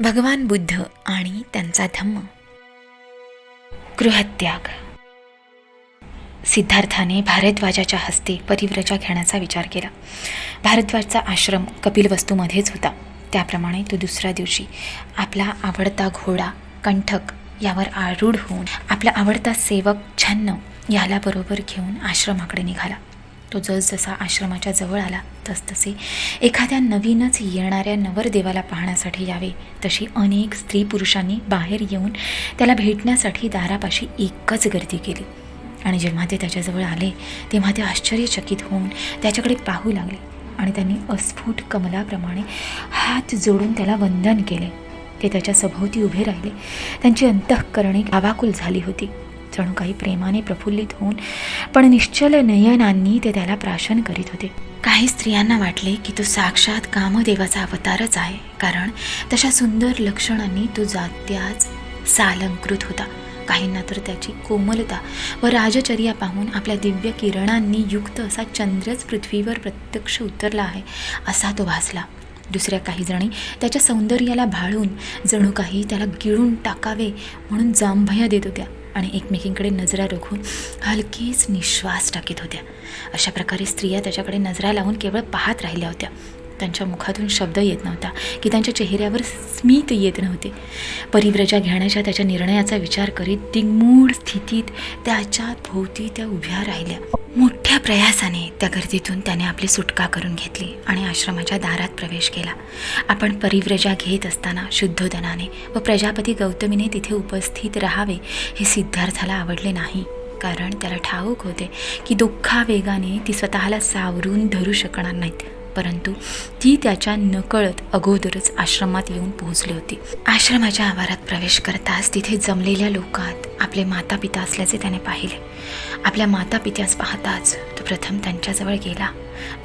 भगवान बुद्ध आणि त्यांचा धम्म. गृहत्याग. सिद्धार्थाने भारद्वाजाच्या हस्ते परिव्रजा घेण्याचा विचार केला. भारद्वाजचा आश्रम कपिलवस्तूमध्येच होता. त्याप्रमाणे तो दुसऱ्या दिवशी आपला आवडता घोडा कंठक यावर आरूढ होऊन आपला आवडता सेवक छन्न याला बरोबर घेऊन आश्रमाकडे निघाला. तो जसजसा आश्रमाच्या जवळ आला तसतसे एखाद्या नवीनच येणाऱ्या नवरदेवाला पाहण्यासाठी यावे. तशी अनेक स्त्री पुरुषांनी बाहेर येऊन त्याला भेटण्यासाठी दारापाशी एकच गर्दी केली. आणि जेव्हा ते त्याच्याजवळ आले तेव्हा ते आश्चर्यचकित होऊन त्याच्याकडे पाहू लागले आणि त्यांनी अस्फुट कमलाप्रमाणे हात जोडून त्याला वंदन केले. ते त्याच्या सभोवती उभे राहिले. त्यांची अंतःकरणे आवाकुल झाली होती. जणू काही प्रेमाने प्रफुल्लित होऊन पण निश्चल नयनांनी ते त्याला प्राशन करीत होते. काही स्त्रियांना वाटले की तो साक्षात कामदेवाचा अवतारच आहे कारण तशा सुंदर लक्षणांनी तो जात्याच सालंकृत होता. काहींना तर त्याची कोमलता व राजचर्या पाहून आपल्या दिव्य किरणांनी युक्त असा चंद्रच पृथ्वीवर प्रत्यक्ष उतरला आहे असा तो भासला. दुसऱ्या काही जणी त्याच्या सौंदर्याला भाळून जणू काही त्याला गिळून टाकावे म्हणून जांभया देत होत्या. आणि एकमेकींकडे नजरा रोखून हलकीच निश्वास टाकीत होत्या. अशा प्रकारे स्त्रिया त्याच्याकडे नजरा लावून केवळ पाहत राहिल्या होत्या. त्यांच्या मुखातून शब्द येत नव्हता की त्यांच्या चेहऱ्यावर स्मित येत नव्हते. परिव्रजा घेण्याच्या त्याच्या निर्णयाचा विचार करीत दिंगमूळ स्थितीत त्याच्या भोवती त्या उभ्या राहिल्या. मोठ्या प्रयासाने त्या गर्दीतून त्याने आपली सुटका करून घेतली आणि आश्रमाच्या दारात प्रवेश केला. आपण परिव्रजा घेत असताना शुद्धोदनाने व प्रजापती गौतमीने तिथे उपस्थित राहावे हे सिद्धार्थाला आवडले नाही. कारण त्याला ठाऊक होते की दुःखावेगाने ती स्वतःला सावरून धरू शकणार नाहीत. परंतु ती त्याच्या नकळत अगोदरच आश्रमात येऊन पोहोचली होती. आश्रमाच्या आवारात प्रवेश करताच तिथे जमलेल्या लोकात आपले माता पिता असल्याचे त्याने पाहिले. आपल्या माता पित्यास पाहताच तो प्रथम त्यांच्याजवळ गेला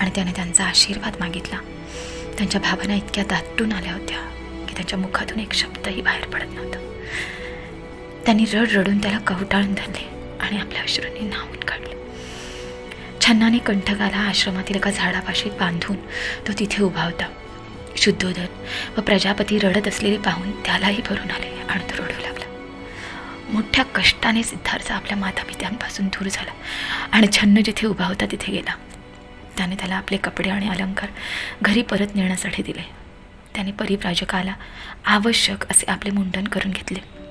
आणि त्याने त्यांचा आशीर्वाद मागितला. त्यांच्या भावना इतक्या दाटून आल्या होत्या की त्यांच्या मुखातून एक शब्दही बाहेर पडत नव्हता. त्यांनी रड रडून त्याला कवटाळून धरले आणि आपल्या अश्रूंनी न्हावून छन्नाने कंठकाला आश्रमातील एका झाडापाशी बांधून तो तिथे उभा होता. शुद्धोदन व प्रजापती रडत असलेले पाहून त्यालाही भरून आले आणि तो रडू लागला. मोठ्या कष्टाने सिद्धार्थ आपल्या मातापित्यांपासून दूर झाला आणि छन्न जिथे उभा होता तिथे गेला. त्याने त्याला आपले कपडे आणि अलंकार घरी परत नेण्यासाठी दिले. त्याने परिव्राजकाला आवश्यक असे आपले मुंडन करून घेतले.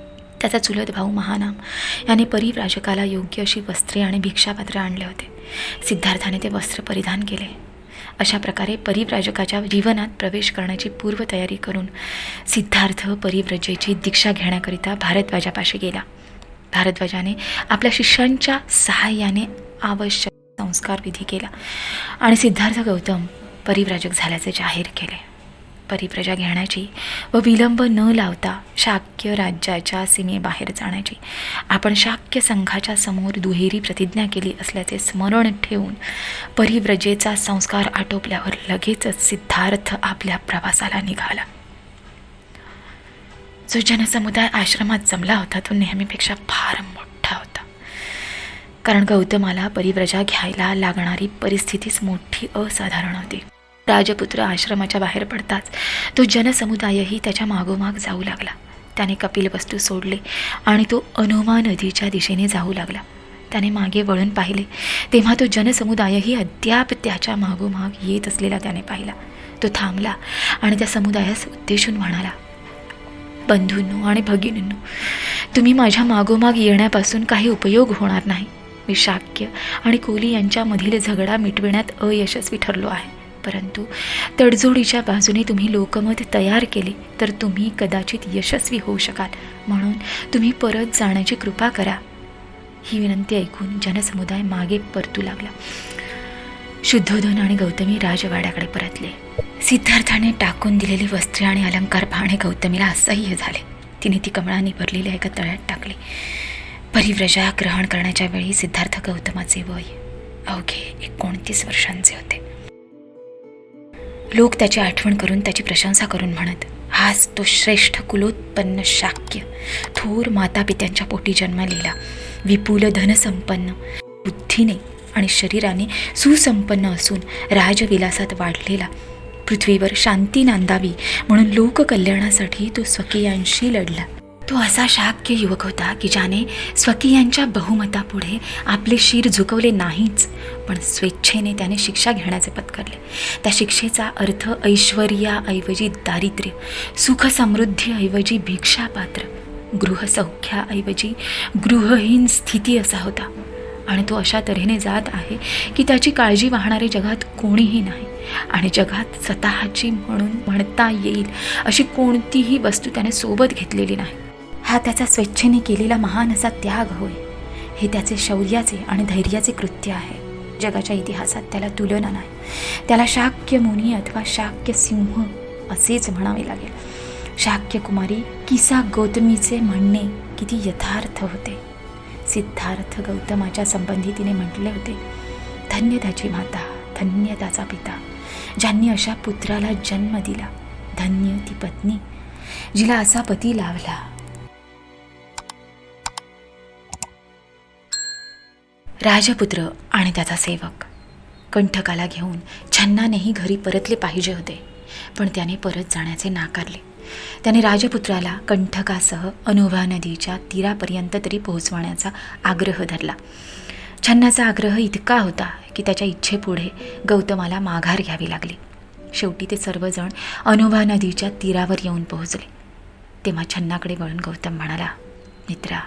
त्याचा चुलत भाऊ महानाम याने परिव्राजकाला योग्य अशी वस्त्रे आणि भिक्षापात्र आणले होते. सिद्धार्थाने ते वस्त्र परिधान केले. अशा प्रकारे परिव्राजकाच्या जीवनात प्रवेश करण्याची पूर्वतयारी करून सिद्धार्थ परिव्रजेची दीक्षा घेण्याकरिता भारद्वाजापाशी गेला. भारद्वाजाने आपल्या शिष्यांच्या सहाय्याने आवश्यक संस्कार विधी केला आणि सिद्धार्थ गौतम परिव्राजक झाल्याचे जाहीर केले. परिप्रजा घेण्याची व विलंब न लावता शाक्य राज्याच्या सीमेबाहेर जाण्याची. आपण शाक्य संघाच्या समोर दुहेरी प्रतिज्ञा केली असल्याचे स्मरण ठेवून परिव्रजेचा संस्कार आटोपल्यावर लगेचच सिद्धार्थ आपल्या प्रवासाला निघाला. जो जनसमुदाय आश्रमात जमला होता तो नेहमीपेक्षा फार मोठा होता. कारण गौतमाला परिव्रजा घ्यायला लागणारी परिस्थितीच मोठी असाधारण होती. राजपुत्र आश्रमाच्या बाहेर पडताच तो जनसमुदायही त्याच्या मागोमाग जाऊ लागला. त्याने कपिल वस्तू सोडले आणि तो अनुमा नदीच्या दिशेने जाऊ लागला. त्याने मागे वळून पाहिले तेव्हा तो जनसमुदायही अद्याप त्याच्या मागोमाग येत असलेला त्याने पाहिला. तो थांबला आणि त्या समुदायास उद्देशून म्हणाला बंधूंनो आणि भगिनींनो तुम्ही माझ्या मागोमाग येण्यापासून काही उपयोग होणार नाही. मी शाक्य आणि कोली यांच्यामधील झगडा मिटविण्यात अयशस्वी ठरलो आहे. परंतु तडजोडीच्या बाजूने तुम्ही लोकमत तयार केले तर तुम्ही कदाचित यशस्वी होऊ शकाल. म्हणून तुम्ही परत जाण्याची कृपा करा. ही विनंती ऐकून जनसमुदाय मागे परतू लागला. शुद्धोधन आणि गौतमी राजवाड्याकडे परतले. सिद्धार्थाने टाकून दिलेली वस्त्रे आणि अलंकार पाहणे गौतमीला असह्य झाले. तिने ती कमळाने भरलेल्या एका तळ्यात टाकली. परिव्रजा ग्रहण करण्याच्या वेळी सिद्धार्थ गौतमाचे वय अवघे एकोणतीस वर्षांचे होते. लोक त्याची आठवण करून त्याची प्रशंसा करून म्हणत हाच तो श्रेष्ठ कुलोत्पन्न शाक्य. थोर मातापित्यांच्या पोटी जन्मलेला विपुल धनसंपन्न बुद्धीने आणि शरीराने सुसंपन्न असून राजविलासात वाढलेला पृथ्वीवर शांती नांदावी म्हणून लोककल्याणासाठी तो स्वकीयांशी लढला. तो असा शाक्य युवक होता की ज्याने स्वकीयांच्या बहुमतापुढे आपले शिर झुकवले नाहीच पण स्वेच्छेने त्याने शिक्षा घेण्याचे पत्करले. त्या शिक्षेचा अर्थ ऐश्वर्याऐवजी दारिद्र्य सुखसमृद्धीऐवजी भिक्षापात्र गृहसौख्याऐवजी गृहहीन स्थिती असा होता. आणि तो अशा तऱ्हेने जात आहे की त्याची काळजी वाहणारे जगात कोणीही नाही आणि जगात स्वतःची म्हणून म्हणता येईल अशी कोणतीही वस्तू त्याने सोबत घेतलेली नाही. हा त्याचा स्वेच्छेने केलेला महान असा त्याग होय. हे त्याचे शौर्याचे आणि धैर्याचे कृत्य आहे. जगाच्या इतिहासात त्याला तुलना नाही. त्याला शाक्य मुनी अथवा शाक्य सिंह असेच म्हणावे लागेल. शाक्य कुमारी किसा गौतमीचे म्हणणे किती यथार्थ होते. सिद्धार्थ गौतमाच्या संबंधी तिने म्हटले होते धन्य त्याची माता धन्य त्याचा पिता ज्यांनी अशा पुत्राला जन्म दिला. धन्य ती पत्नी जिला असा पती लाभला. राजपुत्र आणि त्याचा सेवक. कंठकाला घेऊन छन्नानेही घरी परतले पाहिजे होते पण त्याने परत जाण्याचे नाकारले. त्याने राजपुत्राला कंठकासह अनुभा नदीच्या तीरापर्यंत तरी पोहोचवण्याचा आग्रह धरला. छन्नाचा आग्रह इतका होता की त्याच्या इच्छेपुढे गौतमाला माघार घ्यावी लागली. शेवटी ते सर्वजण अनुभा नदीच्या तीरावर येऊन पोहोचले. तेव्हा छन्नाकडे वळून गौतम म्हणाला मित्रा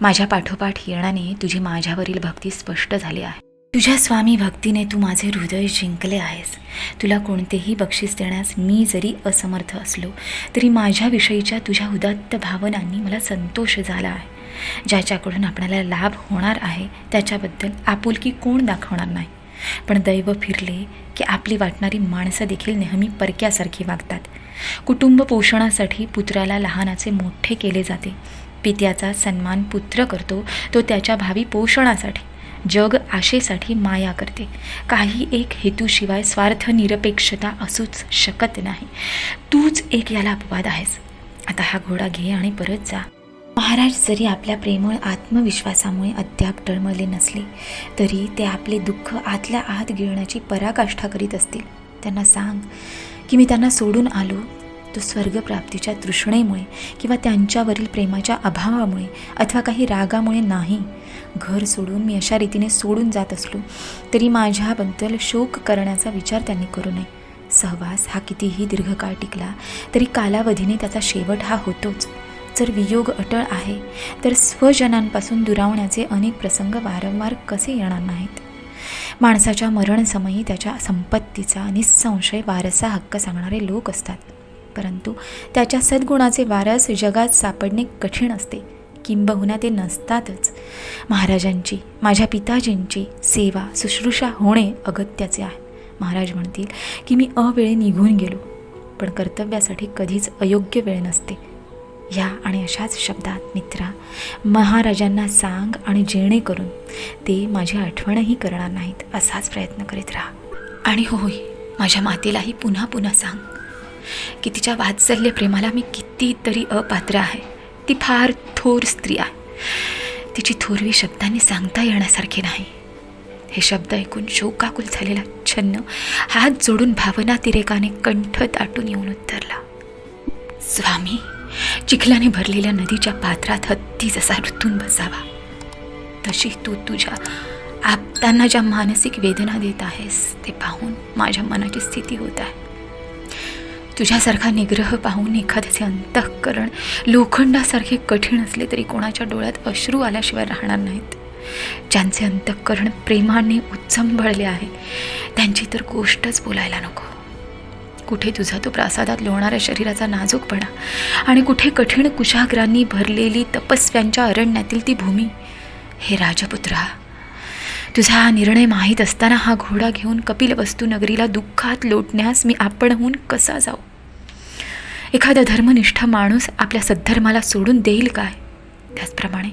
माझ्या पाठोपाठ येण्याने तुझी माझ्यावरील भक्ती स्पष्ट झाली आहे. तुझ्या स्वामी भक्तीने तू माझे हृदय जिंकले आहेस. तुला कोणतेही बक्षीस देण्यास मी जरी असमर्थ असलो तरी माझ्याविषयीच्या तुझ्या उदात्त भावनांनी मला संतोष झाला आहे. ज्याच्याकडून आपल्याला लाभ होणार आहे त्याच्याबद्दल आपुलकी कोण दाखवणार नाही. पण दैव फिरले की आपली वाटणारी माणसं देखील नेहमी परक्यासारखी वागतात. कुटुंब पोषणासाठी पुत्राला लहानाचे मोठे केले जाते. पित्याचा सन्मान पुत्र करतो तो त्याच्या भावी पोषणासाठी जग आशेसाठी माया करते. काही एक हेतूशिवाय स्वार्थ निरपेक्षता असूच शकत नाही. तूच एक याला अपवाद आहेस. आता हा घोडा घे आणि परत जा. महाराज जरी आपल्या प्रेमळ आत्मविश्वासामुळे अद्याप टळमळले नसले तरी ते आपले दुःख आतल्या आत गिळण्याची पराकाष्ठा करीत असतील. त्यांना सांग की मी त्यांना सोडून आलो तो स्वर्गप्राप्तीच्या तृष्णेमुळे किंवा त्यांच्यावरील प्रेमाच्या अभावामुळे अथवा काही रागामुळे नाही. घर सोडून मी अशा रीतीने सोडून जात असलो तरी माझ्याबद्दल शोक करण्याचा विचार त्यांनी करू नये. सहवास हा कितीही दीर्घकाळ टिकला तरी कालावधीने त्याचा शेवट हा होतोच. जर वियोग अटळ आहे तर स्वजनांपासून दुरावण्याचे अनेक प्रसंग वारंवार कसे येणार नाहीत? माणसाच्या मरणसमयी त्याच्या संपत्तीचा निसंशय वारसा हक्क सांगणारे लोक असतात. परंतु त्याच्या सद्गुणाचे वारस जगात सापडणे कठीण असते. किंबहुना ते नसतातच. महाराजांची माझ्या पिताजींची सेवा शुश्रूषा होणे अगत्याचे आहे. महाराज म्हणतील की मी अवेळे निघून गेलो पण कर्तव्यासाठी कधीच अयोग्य वेळ नसते. ह्या आणि अशाच शब्दात मित्रा महाराजांना सांग आणि जेणेकरून ते माझी आठवणही करणार नाहीत असाच प्रयत्न करीत राहा. आणि होय माझ्या मातेलाही पुन्हा पुन्हा सांग. की तिच्या वात्सल्य प्रेमाला मी कितीतरी अपात्र आहे. ती फार थोर स्त्री आहे. तिची थोरवी शब्दांनी सांगता येण्यासारखी नाही. हे शब्द ऐकून शोकाकुल झालेला छन्न हात जोडून भावना तिरेकाने कंठ दाटून येऊन उत्तरला स्वामी चिखलाने भरलेल्या नदीच्या पात्रात हत्ती जसा ऋतून बसावा तशी तू तुझ्या आपताना ज्या मानसिक वेदना देत आहेस ते पाहून माझ्या मनाची स्थिती होत आहे. तुझ्यासारखा निग्रह पाहून एखाद्याचे अंतःकरण लोखंडासारखे कठीण असले तरी कोणाच्या डोळ्यात अश्रू आल्याशिवाय राहणार नाहीत. ज्यांचे अंतःकरण प्रेमाने उच्चंबळले आहे त्यांची तर गोष्टच बोलायला नको. कुठे तुझा तो प्रासादात लोणाऱ्या शरीराचा नाजूकपणा आणि कुठे कठीण कुशाग्रांनी भरलेली तपस्व्यांच्या अरण्यातील ती भूमी हे राजपुत्रा तुझा हा निर्णय माहीत असताना हा घोडा घेऊन कपिल वस्तूनगरीला दुःखात लोटण्यास मी आपणहून कसा जाऊ? एखादा धर्मनिष्ठ माणूस आपल्या सद्धर्माला सोडून देईल काय? त्याचप्रमाणे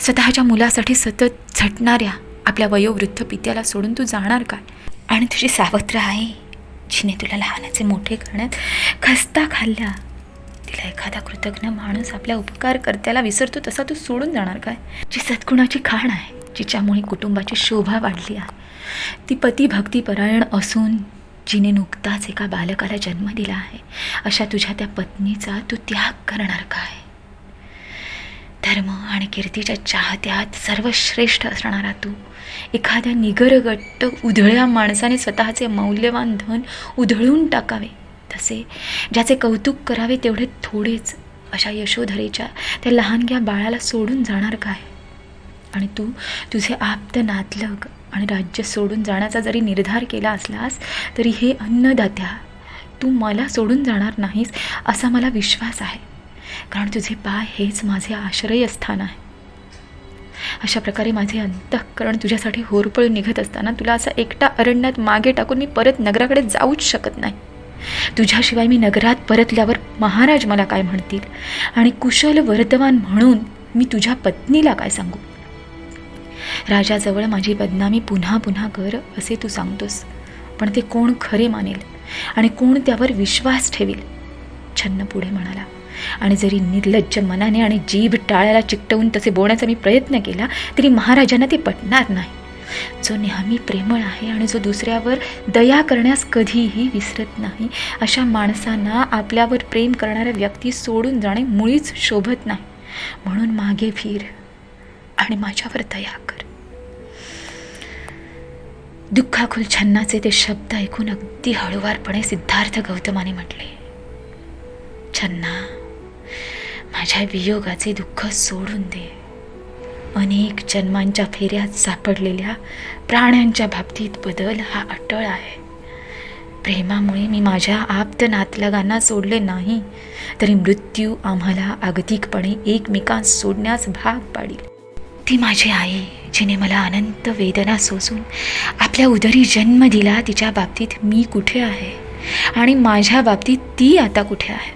स्वतःच्या मुलासाठी सतत झटणाऱ्या आपल्या वयोवृद्ध पित्याला सोडून तू जाणार काय? आणि तुझी सावत्र आहे जिने तुला लहानाचे मोठे करण्यात खस्ता खाल्ल्या तिला एखादा कृतज्ञ माणूस आपल्या उपकारकर्त्याला विसरतो तसा तू सोडून जाणार काय? जी सद्गुणाची खाण आहे जिच्यामुळे कुटुंबाची शोभा वाढली आहे. ती पती भक्तीपरायण असून जिने नुकताच एका बालकाला जन्म दिला आहे. अशा तुझ्या त्या पत्नीचा तू त्याग करणार काय? धर्म आणि कीर्तीच्या चाहत्यात सर्वश्रेष्ठ असणारा तू एखाद्या निगरगट्ट उधळ्या माणसाने स्वतःचे मौल्यवान धन उधळून टाकावे. तसे ज्याचे कौतुक करावे तेवढे थोडेच. अशा यशोधरेच्या त्या लहानग्या बाळाला सोडून जाणार काय? आणि तू तुझे आप्त नातलग आणि राज्य सोडून जाण्याचा जरी निर्धार केला असलास तरी हे अन्नदात्या तू मला सोडून जाणार नाहीस असा मला विश्वास आहे. कारण तुझे पाय हेच माझे आश्रयस्थान आहे. अशा प्रकारे माझे अंतःकरण तुझ्यासाठी होरपळून निघत असताना तुला असा एकटा अरण्यात मागे टाकून मी परत नगराकडे जाऊच शकत नाही. तुझ्याशिवाय मी नगरात परतल्यावर महाराज मला काय म्हणतील? आणि कुशल वर्तमान म्हणून मी तुझ्या पत्नीला काय सांगू? राजाजवळ माझी बदनामी पुन्हा पुन्हा कर असे तू सांगतोस. पण ते कोण खरे मानेल? आणि कोण त्यावर विश्वास ठेवील? छन्न पुढे म्हणाला. आणि जरी निर्लज्ज मनाने आणि जीभ टाळ्याला चिकटवून तसे बोलण्याचा मी प्रयत्न केला तरी महाराजांना ते पटणार नाही. जो नेहमी प्रेमळ आहे आणि जो दुसऱ्यावर दया करण्यास कधीही विसरत नाही अशा माणसांना आपल्यावर प्रेम करणाऱ्या व्यक्ती सोडून जाणे मुळीच शोभत नाही. म्हणून मागे फिर आणि माझ्यावर दया कर. दुःखाकुल छन्नाचे ते शब्द ऐकून अगदी हळुवारपणे सिद्धार्थ गौतमाने म्हटले छन्ना माझ्या वियोगाचे दुःख सोडून दे. अनेक जन्मांच्या फेऱ्यात सापडलेल्या प्राण्यांच्या बाबतीत बदल हा अटळ आहे. प्रेमामुळे मी माझ्या आप्त नातलगांना सोडले नाही तरी मृत्यू आम्हाला अगदीकपणे एकमेकांस सोडण्यास भाग पाडील. ती माझी आई. जिने मला अनंत वेदना सोसून आपल्या उदरी जन्म दिला तिच्या बाबतीत मी कुठे आहे? आणि माझ्या बाबतीत ती आता कुठे आहे?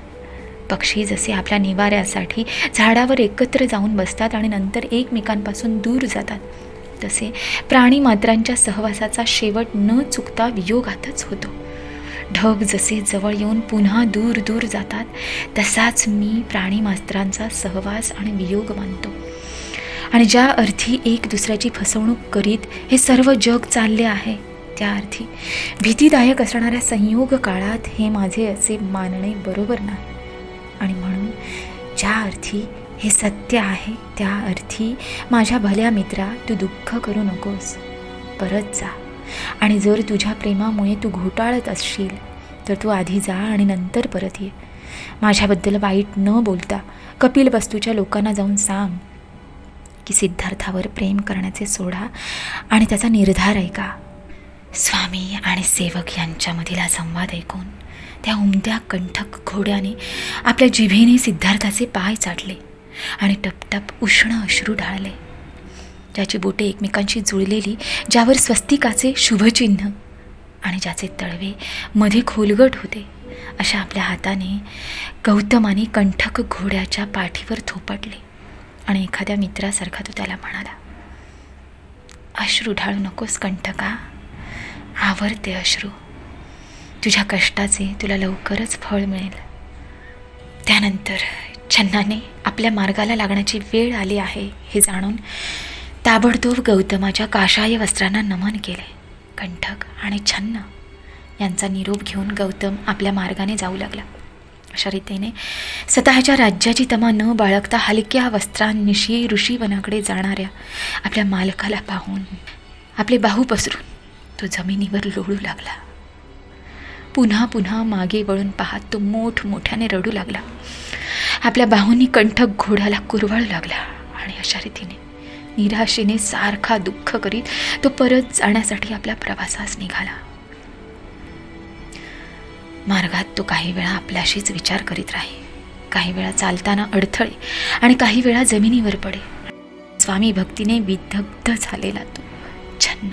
पक्षी जसे आपल्या निवाऱ्यासाठी झाडावर एकत्र जाऊन बसतात आणि नंतर एकमेकांपासून दूर जातात तसे प्राणीमात्रांच्या सहवासाचा शेवट न चुकता वियोगातच होतो. ढग जसे जवळ येऊन पुन्हा दूर दूर जातात तसाच मी प्राणीमात्रांचा सहवास आणि वियोग मानतो. आणि ज्या अर्थी एक दुसऱ्याची फसवणूक करीत हे सर्व जग चालले आहे त्या अर्थी. भीतीदायक असणाऱ्या संयोग काळात हे माझे असे मानणे बरोबर नाही. आणि म्हणून ज्या अर्थी हे सत्य आहे त्या अर्थी माझ्या भल्या मित्रा तू दुःख करू नकोस. परत जा. आणि जर तुझ्या प्रेमामुळे तू घोटाळत असशील तर तू आधी जा आणि नंतर परत ये. माझ्याबद्दल वाईट न बोलता कपिल वस्तूच्या लोकांना जाऊन सांग. की सिद्धार्थावर प्रेम करण्याचे सोडा आणि त्याचा निर्धार ऐका. स्वामी आणि सेवक यांच्यामधील हा संवाद ऐकून त्या उमद्या कंठक घोड्याने आपल्या जिभेने सिद्धार्थाचे पाय चाटले आणि टपटप उष्ण अश्रू ढाळले ज्याची बोटे एकमेकांशी जुळलेली ज्यावर स्वस्तिकाचे शुभचिन्ह आणि ज्याचे तळवे मध्ये खोलगट होते अशा आपल्या हाताने गौतमाने कंठक घोड्याच्या पाठीवर थोपटले. आणि एखाद्या मित्रासारखा तो त्याला म्हणाला अश्रू ढाळू नकोस कंठका आवरते अश्रू. तुझ्या कष्टाचे तुला लवकरच फळ मिळेल. त्यानंतर छन्नाने आपल्या मार्गाला लागण्याची वेळ आली आहे हे जाणून ताबडतोब गौतमाच्या काशाय वस्त्रांना नमन केले. कंठक आणि छन्न यांचा निरोप घेऊन गौतम आपल्या मार्गाने जाऊ लागला. अशा रीतीने स्वतःच्या राज्याची तमा न बाळगता हलक्या वस्त्रांनिशी ऋषीवनाकडे जाणाऱ्या आपल्या मालकाला पाहून आपले बाहू पसरून तो जमिनीवर लोळू लागला. पुन्हा पुन्हा मागे वळून पाहत तो मोठमोठ्याने रडू लागला. आपल्या बाहूंनी कंठक घोड्याला कुरवाळू लागला आणि अशा रीतीने निराशेने सारखा दुःख करीत तो परत जाण्यासाठी आपल्या प्रवासास निघाला. मार्गात तो काही वेळा आपल्याशीच विचार करीत राही काही वेळा चालताना अडथळे आणि काही वेळा जमिनीवर पडे स्वामी भक्तीने विदग्ध झालेला तो छन्न.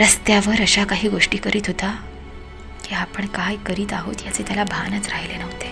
रस्त्यावर अशा काही गोष्टी करीत होता की आपण काय करीत आहोत याचे त्याला भानच राहिले नव्हते.